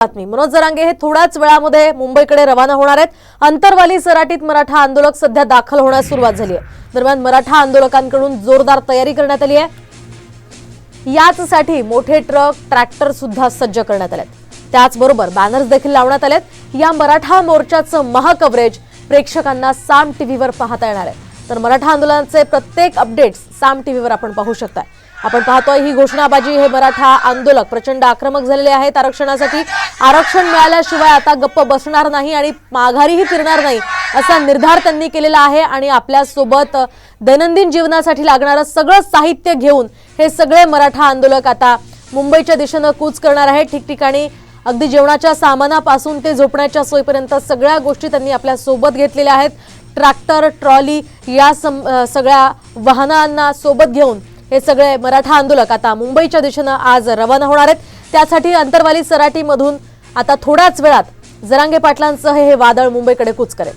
बातमी. मनोज जरांगे हे थोड्याच वेळामध्ये मुंबईकडे रवाना होणार आहेत. अंतरवाली सराटीत मराठा आंदोलक सध्या दाखल होण्यास सुरुवात झाली आहे. दरम्यान मराठा आंदोलकांकडून जोरदार तयारी करण्यात आली आहे. याचसाठी मोठे ट्रक ट्रॅक्टर सुद्धा सज्ज करण्यात आलेत. त्याचबरोबर बॅनर्स देखील लावण्यात आलेत. या मराठा मोर्चाचं महाकव्हरेज प्रेक्षकांना साम टीव्हीवर पाहता येणार आहे. तर मराठा आंदोलनाचे प्रत्येक अपडेट्स साम टीव्हीवर आपण पाहू शकता आपण पाहतोय ही घोषणाबाजी हे मराठा आंदोलक प्रचंड आक्रमक झालेले आहेत आरक्षणासाठी. आरक्षण मिळाल्याशिवाय आता गप्प बसणार नाही आणि माघारीही फिरणार नाही असा निर्धार त्यांनी केलेला आहे आणि आपल्यासोबत दैनंदिन जीवनासाठी लागणारं सगळं साहित्य घेऊन हे सगळे मराठा आंदोलक आता मुंबईच्या दिशेनं कूच करणार आहेत. ठिकठिकाणी अगदी जेवणाच्या सामानापासून ते झोपण्याच्या सोयीपर्यंत सगळ्या गोष्टी त्यांनी आपल्यासोबत घेतलेल्या आहेत. ट्रॅक्टर ट्रॉली या सम- सगळ्या वाहनांना सोबत घेऊन हे सगळे मराठा आंदोलक आता मुंबईच्या दिशेनं आज रवाना होणार आहेत. त्यासाठी अंतरवाली सराटीमधून आता थोड्याच वेळात जरांगे पाटलांसह हे वादळ मुंबईकडे कूच करेल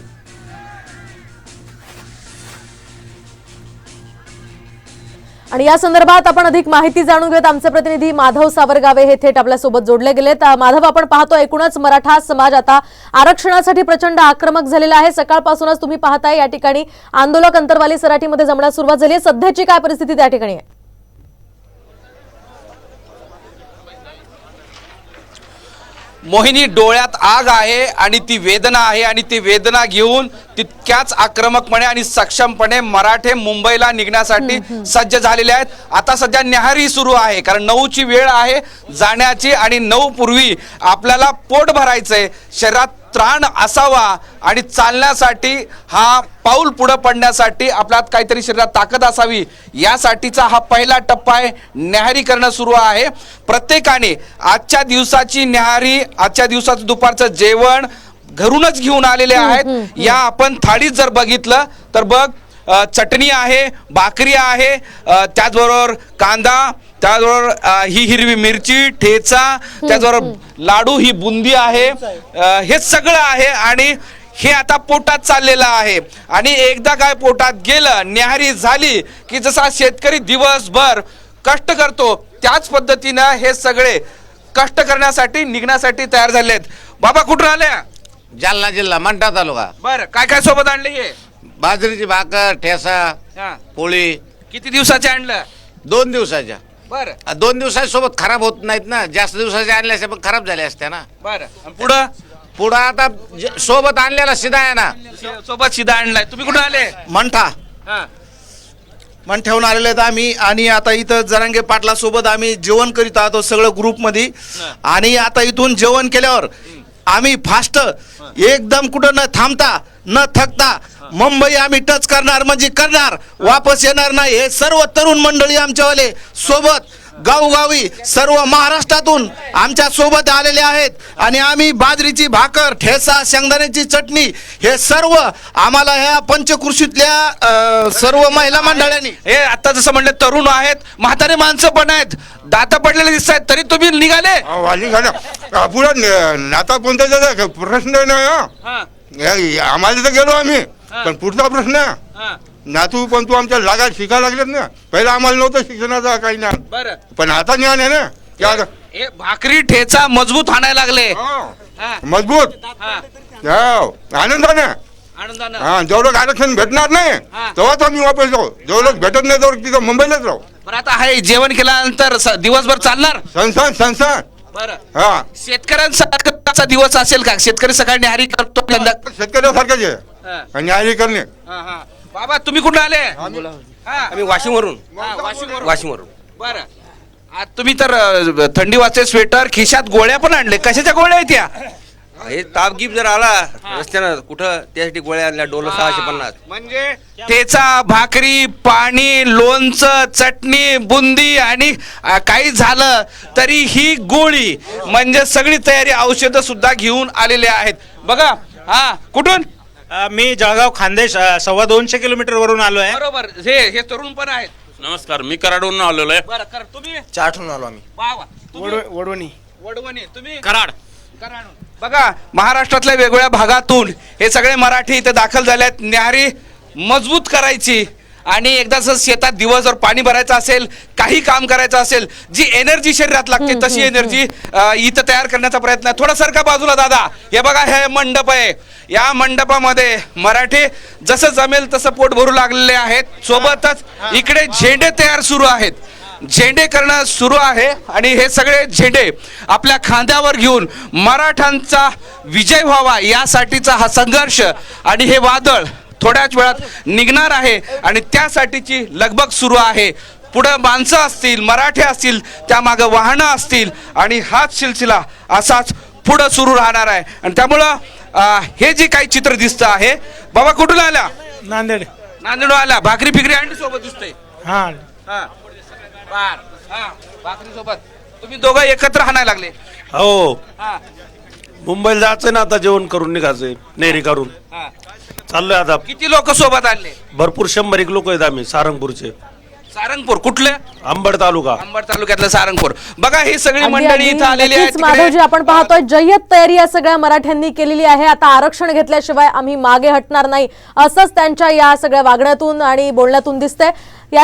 आणि या संदर्भात आपण अधिक माहिती जाणून घेऊयात. आमचे प्रतिनिधी माधव सावरगावे हे थेट आपल्यासोबत जोडले गेलेत. माधव आपण पाहतो एकूणच मराठा समाज आता आरक्षणासाठी प्रचंड आक्रमक झालेला आहे. सकाळपासूनच तुम्ही पाहताय या ठिकाणी आंदोलक अंतरवाली सराठीमध्ये जमण्यास सुरुवात झाली आहे. सध्याची काय परिस्थिती त्या ठिकाणी आहे? मोहिनी डोळ्यात आग आहे आणि ती वेदना आहे आणि ती वेदना घेऊन तितक्याच आक्रमकपणे आणि सक्षमपणे मराठे मुंबईला निघण्यासाठी सज्ज झालेले आहेत. आता सध्या न्याहारी सुरू आहे कारण नऊची वेळ आहे. जाण्याची आणि नऊ पूर्वी आपल्याला पोट भरायचंय. शरीरात त्राण असावा आणि चालण्यासाठी हा पाऊल पुढं पडण्यासाठी आपल्यात काहीतरी शरीरात ताकद असावी यासाठीचा हा पहिला टप्पा आहे. न्याहारी करणं सुरू आहे. प्रत्येकाने आजच्या दिवसाची न्याहारी आजच्या दिवसाचं दुपारचं जेवण घरूनच घेऊन आलेले आहेत. या आपण थाळीत जर बघितलं तर बघ चटणी आहे भाकरी आहे त्याचबरोबर कांदा त्याचबरोबर ही हिरवी मिरची ठेचा त्याचबरोबर लाडू ही बुंदी आहे. हे सगळं आहे आणि हे आता पोटात चाललेलं आहे. आणि एकदा काय पोटात गेलं न्याहारी झाली की जसा शेतकरी दिवसभर कष्ट करतो त्याच पद्धतीनं हे सगळे कष्ट करण्यासाठी निघण्यासाठी तयार झाले आहेत बाबा कुठून आले जालना जिल्हा मंठा तालुका. बर काय काय सोबत आणले हे? बाजरीची भाकर ठेसा हा. पोळी. किती दिवसाचे आणलं? दोन दिवसाच्या. बर. आ, दोन दिवसासोबत खराब होत नाहीत ना. जास्त दिवसाच्या आणल्या असत्या पण खराब झाल्या असत्या ना. बर. पुढं? पुढं आता ज- सोबत आणलेला शिदा आहे ना. सोबत शिदा आणलाय. तुम्ही कुठे आले? मंठा. हा. मन ठेवून आलेले आहेत आम्ही. आणि आता इथं जरांगे पाटला सोबत आम्ही जेवण करीत आहोत सगळं ग्रुपमध्ये आणि आता इथून जेवण केल्यावर आम्ही फास्ट एकदम कुठं न थांबता न थकता मुंबई आम्ही टच करणार म्हणजे करणार वापस येणार नाही. हे सर्व तरुण मंडळी आमच्यावाले सोबत गावोगावी सर्व महाराष्ट्रातून आमच्यासोबत आलेले आहेत आणि आम्ही बाजरीची भाकर ठेसा शेंगदाण्याची चटणी हे सर्व आम्हाला ह्या पंचकृषीतल्या सर्व महिला मंडळांनी हे आता जसं म्हणलं तरुण आहेत म्हातारे माणसं पण आहेत दाता पडलेले दिसत आहेत तरी तुम्ही निघाले वाली घाला नाता कोणता प्रश्न नाही हा. आम्हाला तर गेलो आम्ही. पण पुढचा प्रश्न आहे. हा. नातू पण तू आमच्या लागायला शिकायला लागलेत ना. पहिला आम्हाला नव्हतं शिक्षणाचा काही ना बरं. पण आता ज्ञान आहे ना. ते आता- हे भाकरी ठेचा मजबूत आणायला लागले. हा. हा, मजबूत. हा. हो. आनंदाने. आनंदानं. हा जेवढं आरक्षण भेटणार नाही हा. तेव्हाच आम्ही वापस जाऊ. जेवढं भेटत नाही तेवढं तिथं मुंबईलाच राहू. बरं आता हे जेवण केल्यानंतर स- दिवसभर चालणार? संस्थान संस्थान बरं. हा. शेतकऱ्यांचा दिवस असेल का? शेतकरी सकाळी न्याहारी करतो शेतकऱ्यासारखंच आहे. हा, आणि करणे. हा, हा. बाबा तुम्ही कुठे आले? हा, आम्ही वाशिमवरून. हा, वाशिमवरून. वाशिमवरून. बरं. आज तुम्ही तर अ, थंडी वाजते स्वेटर खिशात गोळ्या पण आणले. कशाच्या गोळ्या आहेत त्या हे ताप गिप जर आला रस्त्यानं कुठं त्यासाठी गोळ्या आणल्या? डोलं सहाशे पन्नास. म्हणजे? ठेचा भाकरी पाणी लोणचं चटणी बुंदी आणि अ, काही झालं तरी ही गोळी म्हणजे सगळी तयारी औषधं सुद्धा घेऊन आलेले आहेत. बघा हा कुठून? अ, मी जळगाव खानदेश अ, सव्वा दोनशे किलोमीटर वरून आलो आहे बरोबर. हे हे तरुण पण आहेत. नमस्कार मी कराडवरून आलेलो आहे बरं कर. तुम्ही? चाठून आलो आम्ही. वा वा. तुम्ही? वडवणी वडवणी. तुम्ही? कराड. कराड. बघा महाराष्ट्रातल्या वेगवेगळ्या भागातून हे सगळे मराठी इथे दाखल झाले आहेत. न्याहारी मजबूत करायची. आणि एकदा जर शेतात दिवसभर पाणी भरायचं असेल काही काम करायचं असेल जी एनर्जी शरीरात लागते तशी एनर्जी इथं तयार करण्याचा प्रयत्न आहे. थोडा सरका बाजूला दादा. हे बघा हे मंडप आहे. या मंडपामध्ये मराठी जसं जमेल तसं पोट भरू लागलेले आहेत. सोबतच इकडे झेंडे तयार सुरू आहेत. झेंडे करणं सुरू आहे आणि हे सगळे झेंडे आपल्या खांद्यावर घेऊन मराठांचा विजय व्हावा यासाठीचा हा संघर्ष आणि हे वादळ थोड्याच वेळात निघणार आहे आणि त्यासाठीची लगबग सुरू आहे. पुढं माणसं असतील मराठे असतील त्यामागं वाहनं असतील आणि हाच सिलसिला असाच पुढं सुरू राहणार आहे. आणि त्यामुळं हे जे काही चित्र दिसतं आहे बाबा कुठून आल्या नांदेड. नांदेड आला. भाकरी फिकरी आणि सोबत दिसतंय. हा. हा. बर. हा. भाकरी सोबत. तुम्ही दोघं एकत्र हाणायला लागले. हो. हा. मुंबईला जायचंय ना आता जेवण करून निघायचंय नेहरी करून हा. चाललोय आता. किती लोक सोबत आणले? भरपूर शंभर एक लोक आहेत आम्ही सारंगपूरचे. सारंगपूर कुठले? अंबड तालुका. अंबड तालुक्यातलं सारंगपूर. बघा ही सगळी मंडळी इथं आलेली आहेत माधवजी. आपण पाहतोय जय्यत तयारी या सगळ्या मराठ्यांनी केलेली आहे. आता आरक्षण घेतल्याशिवाय आम्ही मागे हटणार नाही. असंच त्यांच्या या सगळ्या वागण्यातून आणि बोलण्यातून दिसतंय. या